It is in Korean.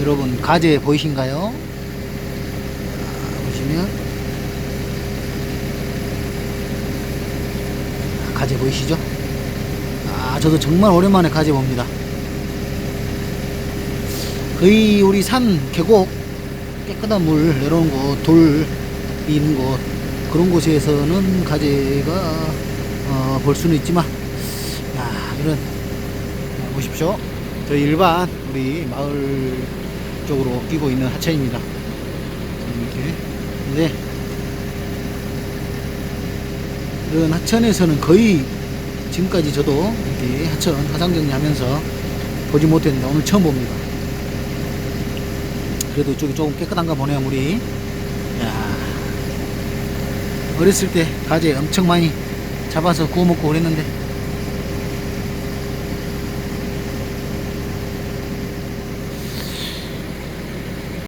여러분 가재 보이신가요? 자, 보시면 가재 보이시죠? 아 저도 정말 오랜만에 가재 봅니다. 거의 우리 산 계곡 깨끗한 물 내려오는 곳, 돌 있는 곳 그런 곳에서는 가재가 어, 볼 수는 있지만 야 이런 자, 보십시오. 저희 일반 우리 마을 쪽으로 끼고 있는 하천입니다. 이렇게. 근데 이런 하천에서는 거의 지금까지 저도 이렇게 하천 화상 정리하면서 보지 못했는데 오늘 처음 봅니다. 그래도 이쪽이 조금 깨끗한가 보네요 물이. 야 어렸을 때 가재 엄청 많이 잡아서 구워 먹고 그랬는데